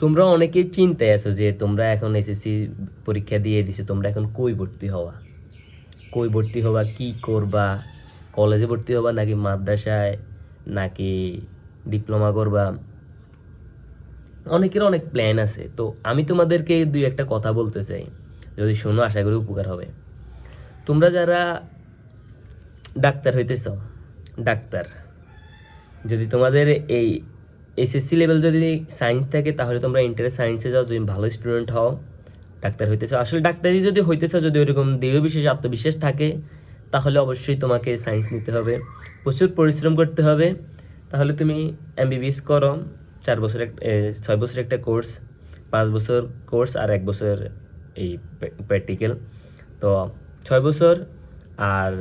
তোমরা অনেকেই চিন্তায় আছো যে তোমরা এখন এসএসসি পরীক্ষা দিয়ে দিছো, তোমরা এখন কই ভর্তি হওয়া কই ভর্তি হওয়া কি করবা? কলেজে ভর্তি হবা নাকি মাদ্রাসায়, নাকি ডিপ্লোমা করবা? অনেকের অনেক প্ল্যান আছে। তো আমি তোমাদেরকে দুই একটা কথা বলতে চাই, যদি শোনো, আশা করি উপকার হবে। তোমরা যারা ডাক্তার হইতেছ, ডাক্তার, যদি তোমাদের এই এসএসসি লেভেল যদি সায়েন্স থাকে, তাহলে তোমরা ইন্টারে সায়েন্সে যাও। যদি ভালো স্টুডেন্ট হও, ডাক্তার হইতেছ আসলে ডাক্তারি যদি হইতেছ যদি ওইরকম দৃঢ় বিশেষ আত্মবিশ্বাস থাকে, তাহলে অবশ্যই তোমাকে সায়েন্স নিতে হবে। প্রচুর পরিশ্রম করতে হবে। তাহলে তুমি এমবিবিএস করো। চার বছর ছয় বছর একটা কোর্স পাঁচ বছর কোর্স আর এক বছর এই প্র্যাকটিক্যাল তো ছয় বছর আর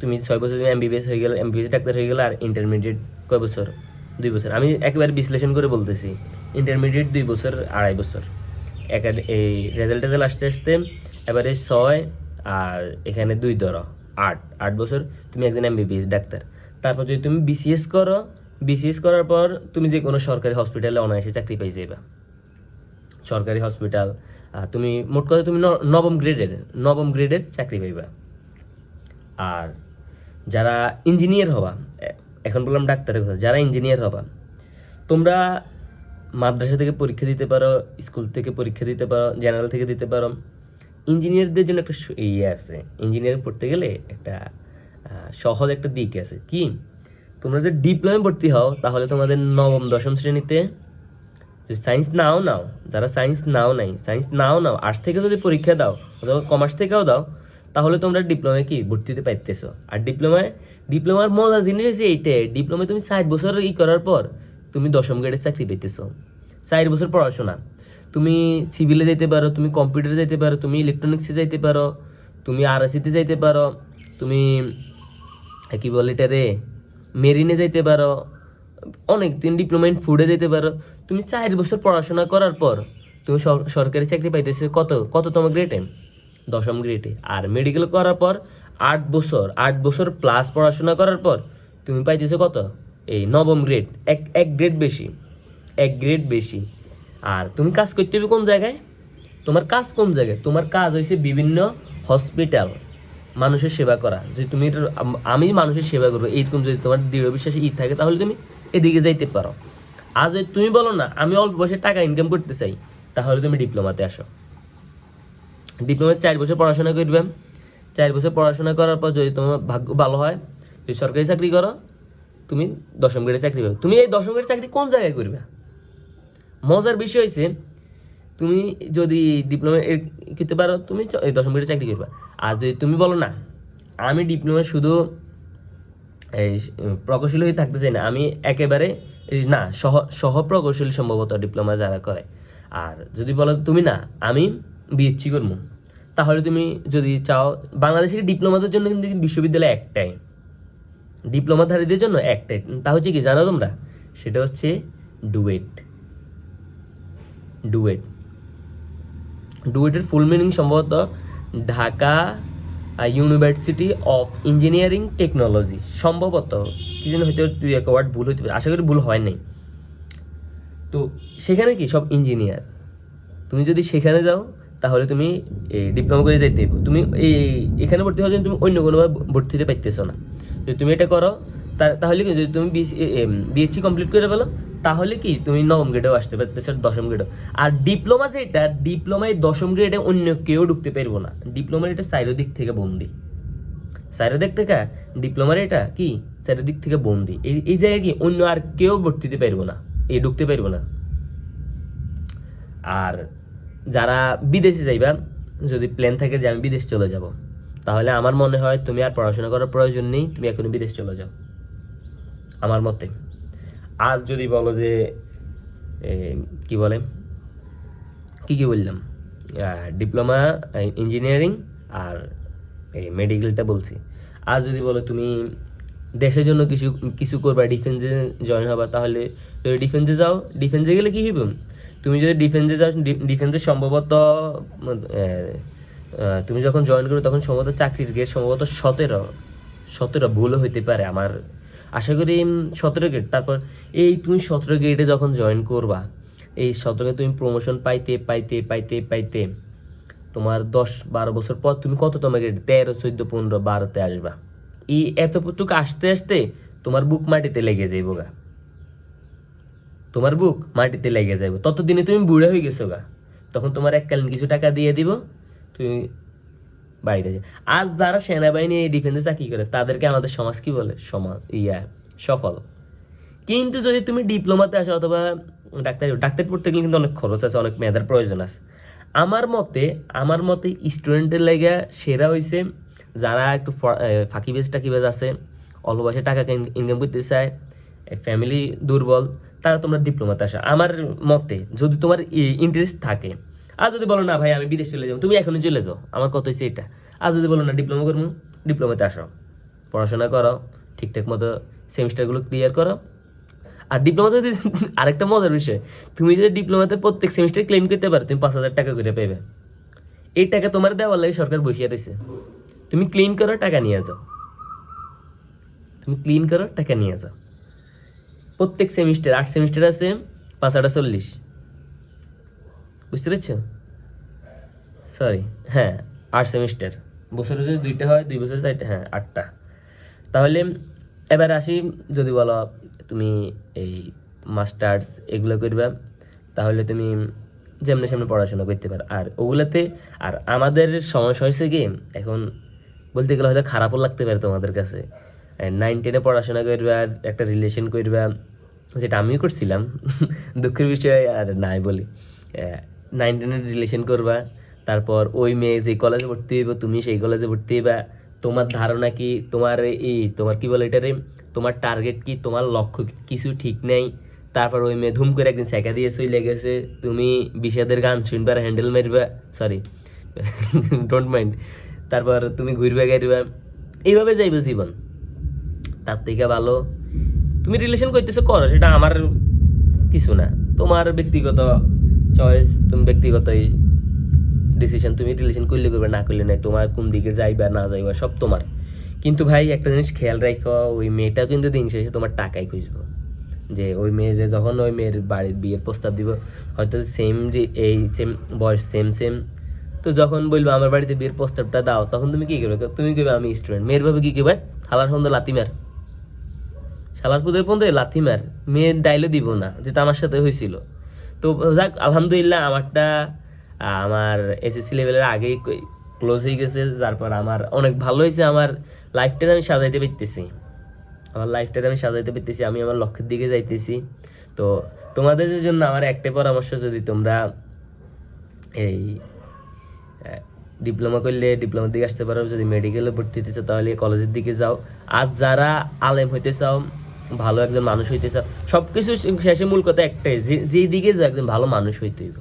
তুমি ছয় বছর তুমি এমবিবিএস হয়ে গেলে এমবিবিএস ডাক্তার হয়ে গেলে আর ইন্টারমিডিয়েট কয় বছর? দুই বছর। আমি একেবারে বিশ্লেষণ করে বলতেছি ইন্টারমিডিয়েট দুই বছর, আড়াই বছর। এই রেজাল্ট টেজাল্ট আসতে আসতে এবারে ছয় আর এখানে দুই ধরো, আট। আট বছর, তুমি একজন এমবিবিএস ডাক্তার। তারপর যদি তুমি বিসিএস করো বিসিএস করার পর তুমি যে কোনো সরকারি হসপিটালে অনায়াসে চাকরি পাই যাবা সরকারি হসপিটাল তুমি, মোট কথা তুমি নবম গ্রেডের নবম গ্রেডের চাকরি পাইবা। আর যারা ইঞ্জিনিয়ার হবা এখন বললাম ডাক্তারের কথা, যারা ইঞ্জিনিয়ার হবা, তোমরা মাদ্রাসা থেকে পরীক্ষা দিতে পারো স্কুল থেকে পরীক্ষা দিতে পারো জেনারেল থেকে দিতে পারো ইঞ্জিনিয়ারদের জন্য একটা ইয়ে আছে। ইঞ্জিনিয়ারিং পড়তে গেলে একটা সহজ একটা দিক আছে। কি? তোমরা যে ডিপ্লোমে ভর্তি হও, তাহলে তোমাদের নবম, দশম শ্রেণীতে যদি সায়েন্স নাও নাও, যারা সায়েন্স নাও নাই সায়েন্স নাও নাও আর্টস থেকে যদি পরীক্ষা দাও, অথবা কমার্স থেকেও দাও তাহলে তোমরা ডিপ্লোমায় কি ভর্তিতে পাইতেছো আর ডিপ্লোমায় ডিপ্লোমার মজার জিনিস হচ্ছে এইটাই ডিপ্লোমায় তুমি ষাট বছর ই করার পর তুমি দশম গ্রেডের চাকরি পেতেছো চার বছর পড়াশোনা। তুমি সিভিলে যাইতে পারো, তুমি কম্পিউটারে যাইতে পারো, তুমি ইলেকট্রনিক্সে যাইতে পারো, তুমি আর আরএসিতে যাইতে পারো, তুমি কি বলে এটা রে মেরিনে যাইতে পারো অনেক দিন ডিপ্লোমা ইন ফুডে যেতে পারো। তুমি চার বছর পড়াশোনা করার পর তুমি সর- সরকারি চাকরি পাইতেছো কত, কততম গ্রেডে দশম গ্রেডে আর মেডিকেল করার পর আট বছর আট বছর প্লাস পড়াশোনা করার পর তুমি পাইতেছো কত? এই নবম গ্রেড এক এক গ্রেড বেশি, এক গ্রেড বেশি। আর তুমি কাজ করতে হবে কোন জায়গায়? তোমার কাজ কোন জায়গায়? তোমার কাজ হয়েছে বিভিন্ন হসপিটাল মানুষের সেবা করা। যদি তুমি আমি মানুষের সেবা করব, এইরকম যদি তোমার দৃঢ় বিশ্বাসে ঈদ থাকে, তাহলে তুমি এদিকে যাইতে পারো। আর যদি তুমি বলো না, আমি অল্প বয়সে টাকা ইনকাম করতে চাই, তাহলে তুমি ডিপ্লোমাতে আসো। ডিপ্লোমা চার বছর পড়াশোনা করবে চার বছর পড়াশোনা করার পর যদি তোমার ভাগ্য ভালো হয়, যদি সরকারি চাকরি করো, তুমি দশম গ্রেডে চাকরি পাবে। তুমি এই দশম গ্রেডের চাকরি কোন জায়গায় করবে? মজার বিষয় হয়েছে তুমি যদি ডিপ্লোমা করতে পারো, তুমি এই দশম গ্রেডে চাকরি করবে। আর যদি তুমি বলো না, আমি ডিপ্লোমা শুধু এই প্রকৌশলী হয়ে থাকতে চাই না, আমি একেবারে না, সহ সহ প্রকৌশলী সম্ভবত ডিপ্লোমা যারা করে। আর যদি বলো তুমি না, আমি বিএসসি করব। তাহলে তুমি যদি চাও, বাংলাদেশের ডিপ্লোমাদের জন্য কিন্তু বিশ্ববিদ্যালয় একটাই। ডিপ্লোমাধারীদের জন্য একটাই। তা হচ্ছে কি, জানো তোমরা? সেটা হচ্ছে ডুয়েট। ডুয়েট। ডুয়েটের ফুল মিনিং সম্ভবত Dhaka university of engineering technology সম্ভবত, কি যেন হয়তো দুই এক ওয়ার্ড ভুল হইতে পারে। আশা করি ভুল হয় নাই। তো সেখানে কি সব ইঞ্জিনিয়ার তুমি যদি সেখানে যাও তাহলে তুমি এই ডিপ্লোমা করে যাইতে। তুমি এই, এখানে ভর্তি হওয়ার জন্য তুমি অন্য কোনোভাবে ভর্তি হতে পারতেছো না। যদি তুমি এটা করো তাহলে কি, যদি তুমি বিএসসি কমপ্লিট করে ফেলো, তাহলে কি, তুমি নবম গ্রেডেও আসতে পারতেছো দশম গ্রেডও আর ডিপ্লোমা যেটা ডিপ্লোমায় দশম গ্রেডে অন্য কেউ ঢুকতে পারব না। ডিপ্লোমার এটা চারিদিক থেকে বন্দি। চারিদিক থেকে ডিপ্লোমার এটা কি, চারিদিক থেকে বন্দি। এই এই জায়গায় কি, অন্য আর কেউ ভর্তি হতে পারব না। এই ঢুকতে পারব না। আর যারা বিদেশে যাইবা, যদি প্ল্যান থাকে যে আমি বিদেশ চলে যাব, তাহলে আমার মনে হয় তুমি আর পড়াশোনা করার প্রয়োজন নেই, তুমি এখনই বিদেশ চলে যাও। আমার মতে। আর যদি বলো যে কি বলে? কি কি বললাম? ডিপ্লোমা ইঞ্জিনিয়ারিং আর এই মেডিকেলটা বলছি। আর যদি বলো তুমি দেশের জন্য কিছু কিছু করবা ডিফেন্সে জয়েন হবা, তাহলে যদি ডিফেন্সে যাও ডিফেন্সে গেলে কী হইব? তুমি যদি ডিফেন্সে যাও ডিফেন্সে সম্ভবত তুমি যখন জয়েন করো তখন সম্ভবত চাকরির গেট সম্ভবত সতেরো সতেরো ভুলও হইতে পারে আমার। আশা করি সতেরো গেট তারপর এই তুমি সতেরো গেটে যখন জয়েন করবা, এই সতেরো তুমি প্রমোশন পাইতে পাইতে পাইতে পাইতে তোমার দশ বারো বছর পর তুমি কত তোমাকে তেরো, চোদ্দ, পনেরো, বারোতে আসবা। এই এতটুকু আসতে আসতে তোমার বুক মাটিতে লেগে যাইব গা। তোমার বুক মাটিতে লেগে যাইব। ততদিনে তুমি বুড়ে হয়ে গেছো গা। তখন তোমার এককালীন কিছু টাকা দিয়ে দিব, তুমি বাড়িতে যাও। আজ যারা সেনাবাহিনী এই ডিফেন্সে চাকরি করে, তাদেরকে আমাদের সমাজ কি বলে? সমাজ, ইয়া, সফল। কিন্তু যদি তুমি ডিপ্লোমাতে আসো অথবা ডাক্তার ডাক্তার পড়তে গেলে কিন্তু অনেক খরচ আছে, অনেক মেধার প্রয়োজন আছে। আমার মতে আমার মতে স্টুডেন্টের লেগে সেরা হয়েছে যারা একটু ফাঁকিবেজ টাকিবেজ আছে, অল্প বয়সে টাকা ইনকাম করতে চায় ফ্যামিলি দুর্বল তারা তোমরা ডিপ্লোমাতে আসো। আমার মতে, যদি তোমার ইন্টারেস্ট থাকে, আর যদি বলো, না ভাই, আমি বিদেশ চলে যাব, তুমি এখনই চলে যাও, আমার কত হচ্ছে এটা। আর যদি বলো, না ডিপ্লোমা করব ডিপ্লোমাতে আসো, পড়াশোনা করো, ঠিকঠাক মতো সেমিস্টারগুলো ক্লিয়ার করো। আর ডিপ্লোমাতে যদি আরেকটা মজার বিষয়, তুমি যদি ডিপ্লোমাতে প্রত্যেক সেমিস্টার ক্লেম করতে পারো, তুমি পাঁচ হাজার টাকা করে পেবে এই টাকা তোমার দেওয়ার লাগে সরকার বসিয়ে রয়েছে তুমি ক্লিন করো, টাকা নিয়ে যাও। তুমি ক্লিন করো, টাকা নিয়ে যাও। প্রত্যেক সেমিস্টার আট সেমিস্টার আছে, পাঁচ আটা চল্লিশ। বুঝতে পেরেছ? সরি হ্যাঁ আট সেমিস্টার বছরে যদি দুইটা হয়, দুই বছর চারটা হ্যাঁ আটটা। তাহলে এবার আসি, যদি বলো তুমি এই মাস্টার্স এগুলো করবে, তাহলে তুমি যেমনি সামনে পড়াশোনা করতে পারো। আর ওগুলোতে, আর আমাদের সমস্যা হয়েছে কি, এখন বলতে গেলে হয়তো খারাপও লাগতে পারে তোমাদের কাছে। নাইন টেনে পড়াশোনা করবে একটা রিলেশন করবা যেটা আমিও করছিলাম। দুঃখের বিষয় আর নাই বলি। নাইন টেনের রিলেশন করবা, তারপর ওই মেয়ে যে কলেজে ভর্তি হইব, তুমি সেই কলেজে ভর্তি হইবা। তোমার ধারণা কি? তোমার এই, তোমার কি বলে এটারে? তোমার টার্গেট কি? তোমার লক্ষ্য কিছু ঠিক নেই। তারপর ওই মেয়ে ধুম করে একদিন শেখা দিয়ে চলে গেছে। তুমি বিষাদের গান শুনবে আর হ্যান্ডেল মারবা। সরি ডোন্ট মাইন্ড তারপর তুমি ঘুরবে গাইবা এইভাবে যাইবে জীবন। তার থেকে ভালো। তুমি রিলেশন করতেছো করো, সেটা আমার কিছু না। তোমার ব্যক্তিগত চয়েস তুমি ব্যক্তিগত ডিসিশন তুমি রিলেশন করলে করবে, না করলে নাই, তোমার কোন দিকে যাইবা, না যাইবা, সব তোমার। কিন্তু ভাই, একটা জিনিস খেয়াল রাখো ওই মেয়েটা কিন্তু দিন শেষে তোমার টাকাই খুঁজবো। যে ওই মেয়ের যখন ওই মেয়ের বাড়ির বিয়ের প্রস্তাব দিব, হয়তো সেম যে এই সেম বয়স সেম সেম তো যখন বলব, আমার বাড়িতে বিয়ের প্রস্তাবটা দাও, তখন তুমি কি করবে? তুমি কইবে, আমি স্টুডেন্ট মেয়ের ভাবে কি করবে খালার সন্ধ্যা লাতি মার। শালার পুদের পর্যন্ত লাথি মার। মেয়ের ডাইলও দিব না, যেটা আমার সাথে হয়েছিল। তো যাক, আলহামদুলিল্লাহ আমারটা আমার এসএসসি লেভেলের আগেই ক্লোজ হয়ে গেছে, যার পর আমার অনেক ভালো হয়েছে, আমার লাইফটা আমি সাজাইতে পারতেছি। আমার লাইফটা আমি সাজাইতে পারতেছি, আমি আমার লক্ষ্যের দিকে যাইতেছি। তো তোমাদের জন্য আমার একটাই পরামর্শ, যদি তোমরা এই ডিপ্লোমা করলে ডিপ্লোমার দিকে আসতে পারো, যদি মেডিকেলে ভর্তি হতে চাও, তাহলে কলেজের দিকে যাও। আর যারা আলেম হইতে চাও ভালো একজন মানুষ হইতে চাও সব কিছু শেষে মূল কথা একটাই, যে যেই দিকে যাও একজন ভালো মানুষ হইতে হইব।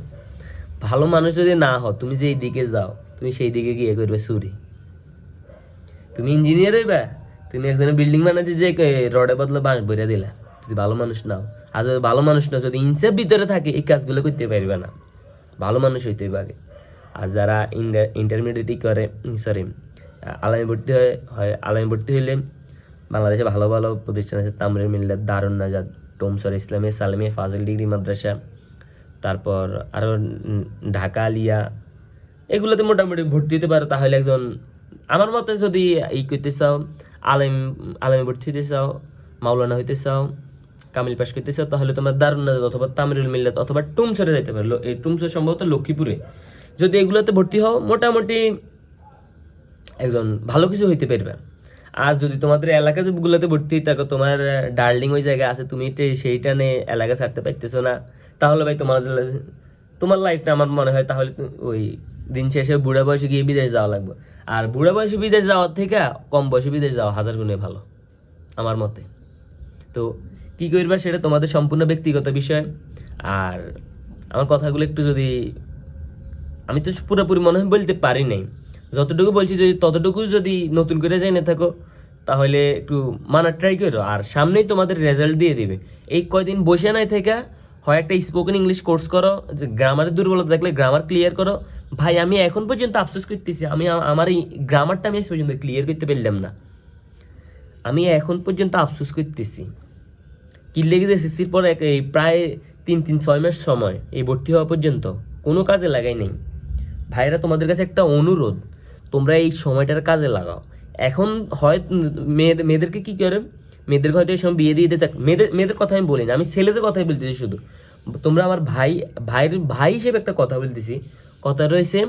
ভালো মানুষ যদি না হও, তুমি যেই দিকে যাও, তুমি সেই দিকে গিয়ে করবে চুরি। তুমি ইঞ্জিনিয়ার হইবা, তুমি একজনের বিল্ডিং বানাতে যে রডে বদলে বাঁশ বইরা দিলা। যদি ভালো মানুষ নাও আর যদি ভালো মানুষ না যদি ইনসেপ ভিতরে থাকে, এই কাজগুলো করতে পারবে না। ভালো মানুষ হইতে আগে। আর যারা ইন্টারমিডিয়েটই করে সরি আলামে ভর্তি হয় হয় আলামে ভর্তি হইলে বাংলাদেশে ভালো ভালো প্রতিষ্ঠান আছে, তামরির মিল্লাত, দারুণ নাজাদ টোমসর ইসলামে সালামিয়া ফাজিল ডিগ্রি মাদ্রাসা, তারপর আরও ঢাকা আলিয়া। এগুলোতে মোটামুটি ভর্তি হতে পারো, তাহলে একজন আমার মতে যদি ই করতে চাও, আলেম, আলেমে ভর্তি হতে চাও, মাওলানা হইতে চাও, কামিল পাশ করতে চাও, তাহলে তোমার দারুণ নাজাদ অথবা তামিরুল মিল্লাত অথবা টুমসরে যাইতে পারো। এই টুমসর সম্ভবত লক্ষ্মীপুরে। যদি এগুলোতে ভর্তি হও, মোটামুটি একজন ভালো কিছু হইতে পারবে। আর যদি তোমাদের এলাকা যেগুলোতে ভর্তি থাকো, তোমার ডার্লিং ওই জায়গায় আছে, তুমি সেইটা নিয়ে এলাকা ছাড়তে পারতেছো না। তাহলে ভাই তোমার তোমার লাইফটা আমার মনে হয় তাহলে ওই দিন শেষে বুড়া বয়সে গিয়ে বিদেশ যাওয়া লাগবে। আর বুড়া বয়সে বিদেশ যাওয়ার থেকে কম বয়সে বিদেশ যাওয়া হাজার গুণে ভালো, আমার মতে। তো কি করবা সেটা তোমাদের সম্পূর্ণ ব্যক্তিগত বিষয়। আর আমার কথাগুলো একটু যদি, আমি তো পুরোপুরি মনে হয় বলতে পারি নাই। যতটুকু বলছি, যদি ততটুকু যদি নতুন করে যাই না থাকো, তাহলে একটু মানার ট্রাই করো। আর সামনেই তোমাদের রেজাল্ট দিয়ে দিবে। এই কয়দিন বসে নাই থেকে হয় একটা স্পোকেন ইংলিশ কোর্স করো, যে গ্রামারের দুর্বলতা দেখলে গ্রামার ক্লিয়ার করো। ভাই, আমি এখন পর্যন্ত আফসোস করতেছি, আমি আমার এই গ্রামারটা আমি পর্যন্ত ক্লিয়ার করতে পারলাম না। আমি এখন পর্যন্ত আফসোস করতেছি। কি লেগে এসএসসির পর এক- এই প্রায় তিন তিন ছয় মাস সময়, এই ভর্তি হওয়া পর্যন্ত? কোনো কাজে লাগাই নেই। ভাইরা, তোমাদের কাছে একটা অনুরোধ তোমরা এই সময়টার কাজে লাগাও। এখন হয় মেয়েদের মেয়েদেরকে কী করে? মেয়েদেরকে হয়তো এই সময় বিয়ে দিয়ে দিতে চাক মেয়েদের মেয়েদের কথা আমি বলি না, আমি ছেলেদের কথাই বলতেছি শুধু। তোমরা আমার ভাই, ভাইয়ের, ভাই হিসেবে একটা কথা বলতেছি। কথা রয়েছে,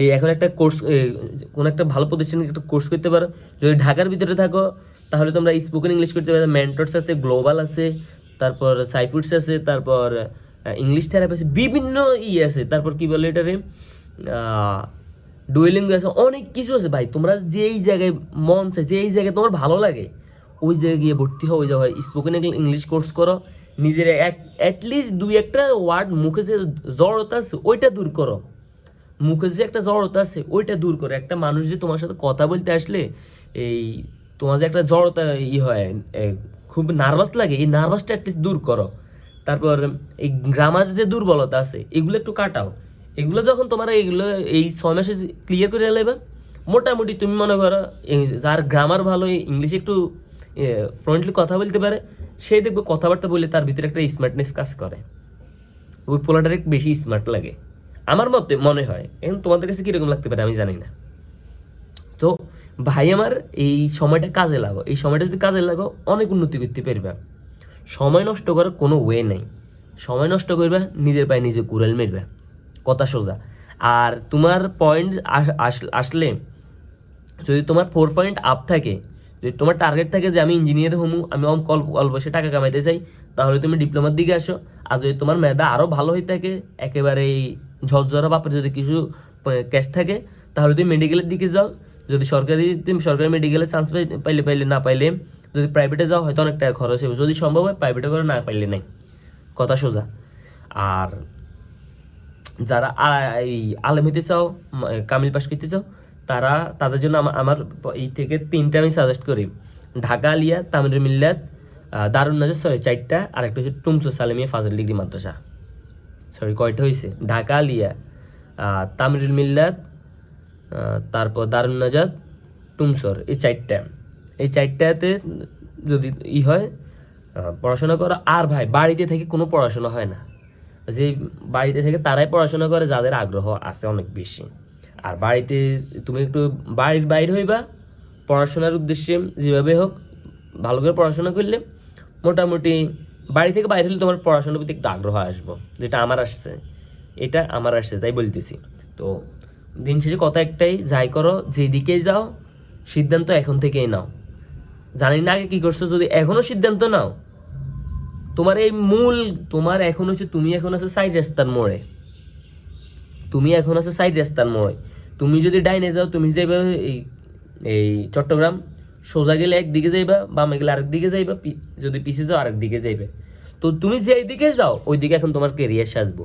এই এখন একটা কোর্স কোনো একটা ভালো প্রতিষ্ঠানে একটা কোর্স করতে পারো। যদি ঢাকার ভিতরে থাকো, তাহলে তোমরা স্পোকেন ইংলিশ করতে পারো। মেন্টরস আছে গ্লোবাল আছে, তারপর সাইফুডস আছে, তারপর ইংলিশ থেরাপি আছে, বিভিন্ন ই আছে। তারপর কী বলে এটারে? ডুয়েলিং আছে, অনেক কিছু আছে ভাই। তোমরা যেই জায়গায় মন চায়, যেই জায়গায় তোমার ভালো লাগে, ওই জায়গায় গিয়ে ভর্তি হও, ওই জায়গায় স্পোকেন ইংলিশ কোর্স করো। নিজের এক অ্যাটলিস্ট দুই একটা ওয়ার্ড মুখে যে জড়তা আছে, ওইটা দূর করো। মুখে যে একটা জড়তা আছে, ওইটা দূর করো। একটা মানুষ যে তোমার সাথে কথা বলতে আসলে এই তোমার যে একটা জড়তা ই হয় খুব নার্ভাস লাগে, এই নার্ভাসটা অ্যাটলিস্ট দূর করো। তারপর এই গ্রামার যে দুর্বলতা আছে, এগুলো একটু কাটাও। এগুলো যখন তোমার এইগুলো, এই ছয় মাসে ক্লিয়ার করে নেবে মোটামুটি তুমি মনে করো যার গ্রামার ভালো ইংলিশে একটু ফ্রন্টলি কথা বলতে পারে, সে দেখবে কথাবার্তা বললে তার ভিতরে একটা স্মার্টনেস কাজ করে। ওই পোলাটার একটু বেশি স্মার্ট লাগে। আমার মতে, মনে হয়, এখন তোমাদের কাছে কীরকম লাগতে পারে আমি জানি না। তো ভাই আমার এই সময়টা কাজে লাগো। এই সময়টা যদি কাজে লাগো, অনেক উন্নতি করতে পারবে। সময় নষ্ট করার কোনো ওয়ে নেই। সময় নষ্ট করবে, নিজের পায়ে নিজে কুড়াল মেরবে। কথা সোজা। আর তোমার পয়েন্ট আসলে যদি তোমার ফোর পয়েন্ট আপ থাকে, যদি তোমার টার্গেট থাকে যে আমি ইঞ্জিনিয়ার হমু, আমি অল্প অল্প বয়সে টাকা কামাইতে চাই, তাহলে তুমি ডিপ্লোমার দিকে আসো। আর যদি তোমার মেধা আরও ভালো হয়ে থাকে একেবারে ঝরঝরা বাপের যদি কিছু ক্যাশ থাকে, তাহলে তুমি মেডিকেলের দিকে যাও। যদি সরকারি, তুমি সরকারি মেডিকেলে চান্স পাইলে পাইলে, না পাইলে, যদি প্রাইভেটে যাও, হয়তো অনেক টাকা খরচ হবে। যদি সম্ভব হয় প্রাইভেটে করে না পাইলে নাই। কথা সোজা। আর যারা এই আলেম হইতে চাও কামিল পাশ করতে চাও তারা তাদের জন্য আমার এই থেকে তিনটা আমি সাজেস্ট করি। ঢাকা আলিয়া তামির মিল্লাত দারুণ নাজার সরি চারটা আর একটা হচ্ছে টুমসো সালেমিয়া ফাজল ডিগ্রি মাদ্রাসা। সরি কয়টা হয়েছে ঢাকা আলিয়া আহ, তামিরুল মিল্লাত তারপর দারুণ নাজাদ টুমসর এই চারটা। এই চারটাতে যদি ই হয় পড়াশোনা করো। আর ভাই বাড়িতে থেকে কোনো পড়াশোনা হয় না। যে বাড়িতে থেকে তারাই পড়াশোনা করে, যাদের আগ্রহ আছে অনেক বেশি। আর বাড়িতে তুমি একটু বাড়ির বাইরে হইবা, পড়াশোনার উদ্দেশ্যে যেভাবে হোক, ভালো করে পড়াশোনা করলে মোটামুটি বাড়ি থেকে বাইরে হলে তোমার পড়াশোনার প্রতি একটু আগ্রহ আসব, যেটা আমার আসছে। এটা আমার আসছে, তাই বলতেছি। তো দিন শেষে কথা একটাই, যাই করো, যেদিকেই যাও, সিদ্ধান্ত এখন থেকেই নাও। জানি না আগে কী করছ, যদি এখনও সিদ্ধান্ত নাও তোমার এই মূল, তোমার এখন হচ্ছে তুমি এখন আছো সাইড রাস্তার মোড়ে। তুমি এখন আছো সাইড রাস্তার মোড়ে। তুমি যদি ডাইনে যাও, তুমি যাইবা এই এই চট্টগ্রাম, সোজা গেলে একদিকে যাইবা, বামে গেলে আরেক দিকে যাইবা যদি পিছিয়ে যাও, আরেক দিকে যাইবে। তো তুমি যেই দিকে যাও ওই দিকে এখন তোমার কেরিয়ার সাজবো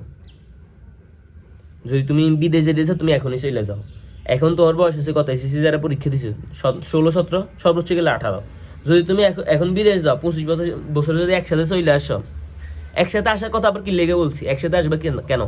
যদি তুমি বিদেশে দিয়েছ তুমি এখনই চলে যাও। এখন তোমার বয়স হচ্ছে কত? এসএসসি যারা পরীক্ষা দিছো ষোলো, সতেরো, সর্বোচ্চ গেলে আঠারো। যদি তুমি এখন বিদেশ যাও, পঁচিশ বছর বছরে যদি একসাথে চলে আসো। একসাথে আসার কথা আবার কি লেগে বলছি? একসাথে আসবে কেন কেন?